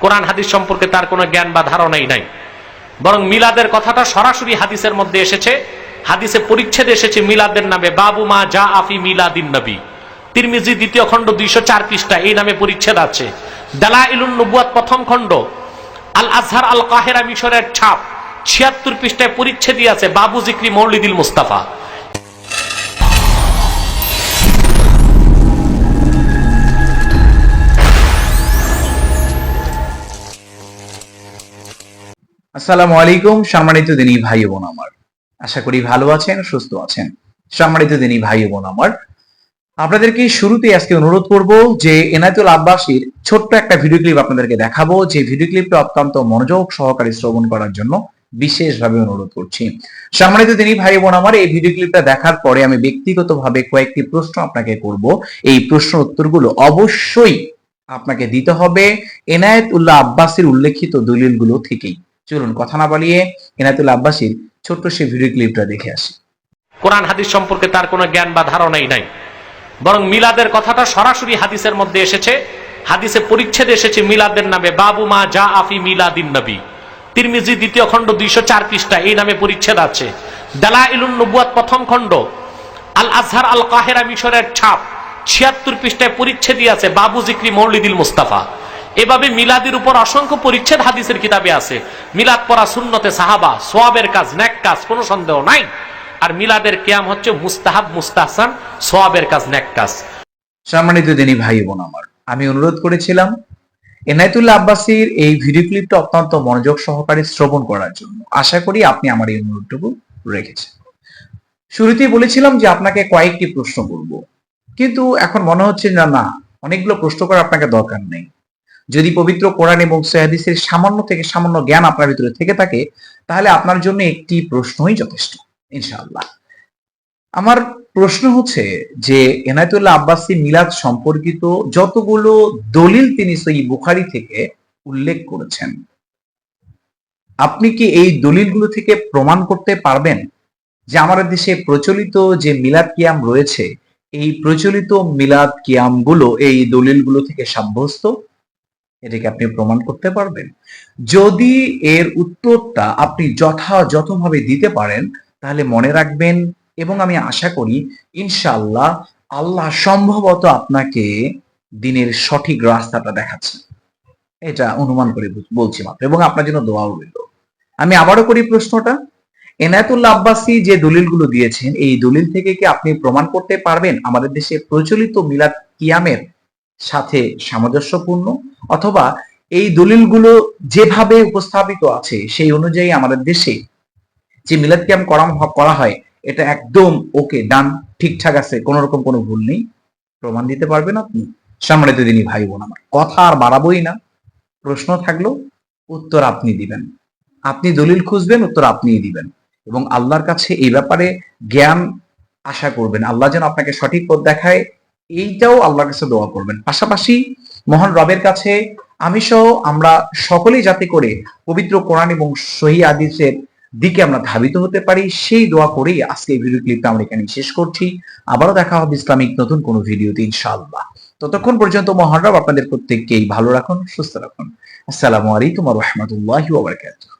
কোরআন হাদিস সম্পর্কে তার কোনো জ্ঞান বা ধারণাই নাই। বরং মিলাদের কথাটা সরাসরি হাদিসের মধ্যে এসেছে। হাদিসে পরিচ্ছেদ এসেছে মিলাদের নামে, বাবু মা যা আফি মিলাদিন নবী। তিরমিজি দ্বিতীয় খণ্ড দুইশো চার পৃষ্ঠা, এই নামে পরিচ্ছেদ আছে। দালা ইলুন নবুয়াত প্রথম খণ্ড। আল আজহার আল কাহেরা মিশরের ছাপ ছিয়াত্তর পৃষ্ঠায় পরিচ্ছেদই আছে। বাবু জিক্রি মৌলিদিল মুস্তাফা। আসসালামু আলাইকুম, সম্মানিত দিনী ভাই বোন আমার। আশা করি ভালো আছেন, সুস্থ আছেন। সম্মানিত দিনী ভাই বোন আমার, আপনাদেরকে শুরুতে আজকে অনুরোধ করব যে এনায়তুল আব্বাসীর ছোট্ট একটা ভিডিও ক্লিপ আপনাদেরকে দেখাবো। যে ভিডিও ক্লিপটা অত্যন্ত মনোযোগ সহকারে শ্রবণ করার জন্য বিশেষভাবে অনুরোধ করছি। সম্মানিত দিনী ভাই বোন আমার, এই ভিডিও ক্লিপটা দেখার পরে আমি ব্যক্তিগতভাবে কয়েকটি প্রশ্ন আপনাকে করব। এই প্রশ্ন উত্তরগুলো অবশ্যই আপনাকে দিতে হবে। এনায়েত উল্লাহ আব্বাসীর উল্লেখিত দলিলগুলো থেকেই। চলুন কথা না বাড়িয়ে এনায়তুল আব্বাসীর ছোট্ট সেই ভিডিও ক্লিপটা দেখে আসি। কোরআন হাদিস সম্পর্কে তার কোনো জ্ঞান বা ধারণাই নাই। বরং মিলাদের কথাটা সরাসরি হাদিসের মধ্যে এসেছে। হাদিসে পরিচ্ছেদ এসেছে মিলাদের নামে বাবু মা যা আফি মিলাদিন নবী। তিরমিজি দ্বিতীয় খণ্ড দুইশো চার পৃষ্ঠা, এই নামে পরিচ্ছেদ আছে। দালা ইলুন নবুয়াত প্রথম খণ্ড। আল আজহার আল কাহেরা মিশরের ছাপ, ছিয়াত্তর পৃষ্ঠায় পরিচ্ছেদই আছে বাবু জিক্রি মৌলিদিল মুস্তাফা। এভাবে মিলাদের উপর অসংখ্য পরিচ্ছেদ হাদিসের কিতাবে আছে। মিলাদ পড়া সুন্নতে সাহাবা, সোয়াবের কাজ, ন্যাক কাজ, কোনো সন্দেহ নাই। আর মিলাদের কিয়াম হচ্ছে মুস্তাহাব, মুস্তাহসান, সোয়াবের কাজ, ন্যাক কাজ। সম্মানিত দিনী ভাই বোন আমার, আমি অনুরোধ করেছিলাম এনায়তুল্লাহ আব্বাসীর এই ভিডিও ক্লিপটা অত্যন্ত মনোযোগ সহকারে শ্রবণ করার জন্য। আশা করি আপনি আমার এই অনুরোধটুকু রেখেছেন। শুরুতেই বলেছিলাম যে আপনাকে কয়েকটি প্রশ্ন করব। কিন্তু এখন মনে হচ্ছে না না, অনেকগুলো প্রশ্ন করার আপনাকে দরকার নেই। যদি পবিত্র কোরআন এবং সহাদিসের সামান্য থেকে সামান্য জ্ঞান আপনার ভিতরে থেকে থাকে, তাহলে আপনার জন্য একটি প্রশ্নই যথেষ্ট, ইনশাআল্লাহ। আমার প্রশ্ন হচ্ছে যে, এনায়তুল্লাহ আব্বাসী মিলাদ সম্পর্কিত যতগুলো দলিল তিনি সেই বুখারি থেকে উল্লেখ করেছেন, আপনি কি এই দলিলগুলো থেকে প্রমাণ করতে পারবেন যে আমাদের দেশে প্রচলিত যে মিলাদ কিয়াম রয়েছে, এই প্রচলিত মিলাদ কিয়ামগুলো এই দলিলগুলো থেকে সাব্যস্ত? এটাকে আপনি প্রমাণ করতে পারবেন। যদি এর উত্তরটা আপনি যথাযথভাবে দিতে পারেন, তাহলে মনে রাখবেন এবং আমি আশা করি ইনশাআল্লাহ আল্লাহ সম্ভবত আপনাকে দিনের সঠিক রাস্তাটা দেখাচ্ছেন এটা অনুমান করে বলছি মাত্র এবং আপনার জন্য দোয়াও রইল। আমি আবারও করি প্রশ্নটা। এনায়তুল্লাহ আব্বাসী যে দলিলগুলো দিয়েছেন, এই দলিল থেকে কি আপনি প্রমাণ করতে পারবেন? আমাদের দেশে প্রচলিত মিলাদ কিয়ামের সাথে সামঞ্জস্যপূর্ণ, অথবা এই দলিলগুলো যেভাবে উপস্থাপিত আছে, সেই অনুযায়ী আমাদের দেশে যে মিলাদ কিয়াম করা হয়, এটা একদম ওকে, ডান, ঠিকঠাক আছে কোনো রকম কোনো ভুল নেই। প্রমাণ দিতে পারবেন আপনি। সম্মানিত দিনী ভাই বোন আমার, কথা আর বাড়াবোই না। প্রশ্ন থাকল, উত্তর আপনি দিবেন। আপনি দলিল খুঁজবেন, উত্তর আপনিই দিবেন। এবং আল্লাহর কাছে এই ব্যাপারে জ্ঞান আশা করবেন। আল্লাহ যেন আপনাকে সঠিক পথ দেখায় এইটাও আল্লাহর কাছে দোয়া করবেন। পাশাপাশি মহান রবের কাছে আমি সহ আমরা সকলেই যাতে করে পবিত্র কোরআন এবং সহি আদিসের দিকে আমরা ধাবিত হতে পারি, সেই দোয়া করেই আজকে এই ভিডিও ক্লিপটা আমরা এখানে শেষ করছি। আবারও দেখা হবে ইসলামিক নতুন কোনো ভিডিওতে, ইনশাআল্লাহ। ততক্ষণ পর্যন্ত মহান রব আপনাদের প্রত্যেককেই ভালো রাখুন, সুস্থ রাখুন। আসসালামু আলাইকুম রহমতুল্লাহ ওবরাকাতুহ